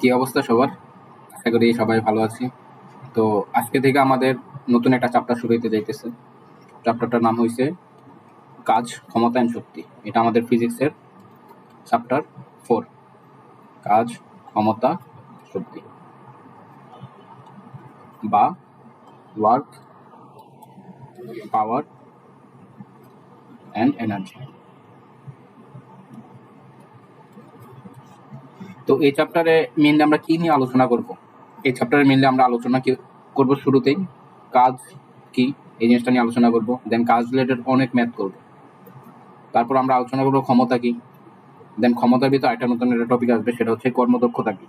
কি অবস্থা সবার? আশা করি সবাই ভালো আছি। তো আজকে থেকে আমাদের নতুন একটা চ্যাপ্টার শুরু হতে যাইতেছে। চ্যাপ্টারটার নাম হয়েছে কাজ ক্ষমতায়ন শক্তি। এটা আমাদের ফিজিক্সের চ্যাপ্টার ফোর কাজ, ক্ষমতা, শক্তি। বা ওয়ার্ক পাওয়ার অ্যান্ড এনার্জি তো এই চ্যাপ্টারে মেনলি আমরা কি নিয়ে আলোচনা করব? এই চ্যাপ্টারে মেনলি আমরা আলোচনা কি করব শুরুতেই? কাজ কি? এই জিনিসটা নিয়ে আলোচনা করব দেন কাজ রিলেটেড অনেক ম্যাথ করব। তারপর আমরা আলোচনা করব ক্ষমতা কি? দেন ক্ষমতার ভিতরে একটা নতুন একটা টপিক আসবে, সেটা হচ্ছে কর্মদক্ষতা কি?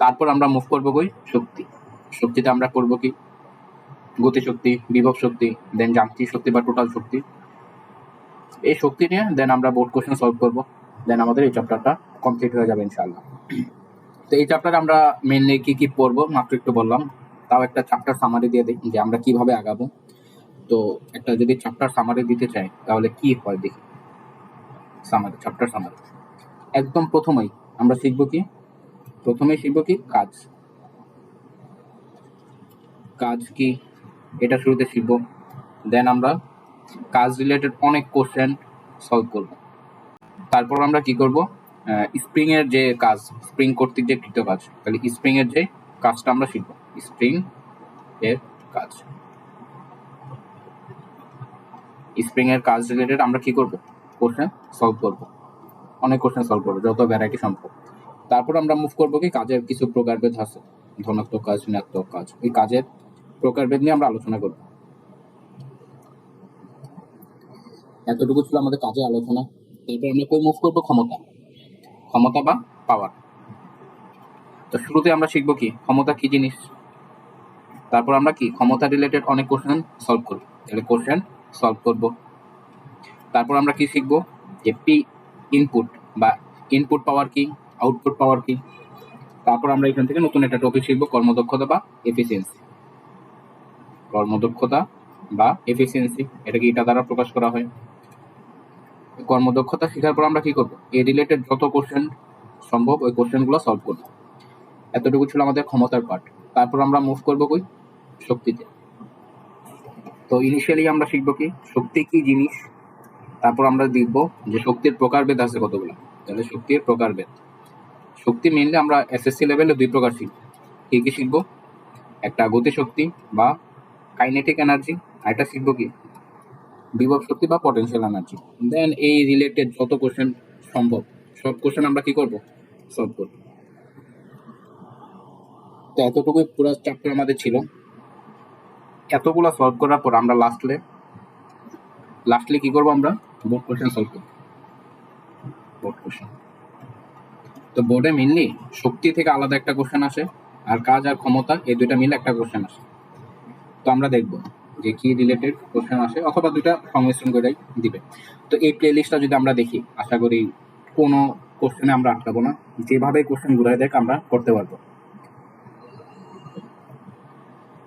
তারপর আমরা মুভ করব কই? শক্তি। শক্তিতে আমরা করব কি? গতিশক্তি বিভব শক্তি দেন যান্ত্রিক শক্তি বা টোটাল শক্তি। এই শক্তি নিয়ে দেন আমরা বোর্ড কোশ্চেন সলভ করব। দেন আমাদের এই চ্যাপ্টারটা কমপ্লিট হয়ে যাবে ইনশাআল্লাহ। তো এই চ্যাপ্টারে আমরা মেনলি কি কি পড়ব, মাত্র একটু বললাম। তাও একটা চ্যাপ্টার সামারি দিয়ে দিই, যে আমরা কীভাবে আগাবো। তো একটা যদি চ্যাপ্টার সামারি দিতে চাই, তাহলে কি হয় দেখি। সামারি চ্যাপ্টার সামারি একদম প্রথমেই আমরা শিখব কি? প্রথমেই শিখব কি? কাজ। কাজ কি? এটা শুরুতে শিখব। দেন আমরা কাজ রিলেটেড অনেক কোশ্চেন সলভ করব। তারপর আমরা কি করব? স্প্রিং এর যে কাজ স্প্রিং কর্তৃক যে কৃত কাজ, তাহলে স্প্রিং এর যে কাজটা আমরা শিখব। স্প্রিং এর কাজ। স্প্রিং এর কাজ রিলেটেড আমরা কি করব? কোশ্চেন সলভ করব। অনেক কোশ্চেন সলভ করব, যত ভ্যারাইটি সম্ভব। তারপর আমরা মুভ করব কি কাজের কিছু প্রকারভেদ আছে। ধনাত্মক কাজ, ঋণাত্মক কাজ ওই কাজের প্রকারভেদ নিয়ে আমরা আলোচনা করব। এতটুকু ছিল আমাদের কাজের আলোচনা। এরপর আমরা কই মুভ করব? ক্ষমতা। ক্ষমতা বা পাওয়ার তো শুরুতে আমরা শিখব কি, ক্ষমতা কি জিনিস? তারপর আমরা কি, ক্ষমতা রিলেটেড অনেক কোশ্চেন সলভ করব। তাহলে কোশ্চেন সলভ করব। তারপর আমরা কি শিখব, যে পি ইনপুট বা ইনপুট পাওয়ার কি আউটপুট পাওয়ার কি? তারপর আমরা এখান থেকে নতুন একটা টপিক শিখব, কর্মদক্ষতা বা এফিসিয়েন্সি কর্মদক্ষতা বা এফিসিয়েন্সি এটা কি এটা দ্বারা প্রকাশ করা হয়? কর্মদক্ষতা শেখার পর আমরা কি করব? এই রিলেটেড যত কোশ্চেন সম্ভব ওই কোশ্চেনগুলো সলভ করব। এতটুকু ছিল আমাদের ক্ষমতার পার্ট তারপর আমরা মুভ করব কই? শক্তিতে। তো ইনিশিয়ালি আমরা শিখব কি? শক্তি কি জিনিস? তারপর আমরা দেখব যে শক্তির প্রকারভেদ আছে কতগুলো। তাহলে শক্তির প্রকারভেদ। শক্তি মেনলি আমরা এসএসসি লেভেলে দুই প্রকার শিখব। কি কি শিখব? একটা গতিশক্তি বা কাইনেটিক এনার্জি আর একটা শিখব কি? বিভব শক্তি বা পটেনশিয়াল এনার্জি দেন এই রিলেটেড যত কোশ্চেন সম্ভব, সব কোশ্চেন আমরা কি করব? সলভ করব। তো এতটুকুই পুরো চ্যাপ্টার আমাদের ছিল। এতগুলো সলভ করার পর আমরা লাস্টলে লাস্টলি কি করব আমরা? বোর্ড কোশ্চেন সলভ করব। বোর্ড কোশ্চেন তো বোর্ডে মেনলি শক্তি থেকে আলাদা একটা কোশ্চেন আসে আর কাজ আর ক্ষমতা, এই দুইটা মিলে একটা কোশ্চেন আসে। তো আমরা দেখব। যে কি রিলেটেড কোশ্চেন আসে, অথবা দুইটা সংমিশ্রণ করে দিবে। তো এই প্লেলিস্টটা যদি আমরা দেখি, আশা করি কোনো কোশ্চেনে আমরা আটকাবো না। যেভাবে কোশ্চেন ঘুরাই দেখ, আমরা করতে পারব।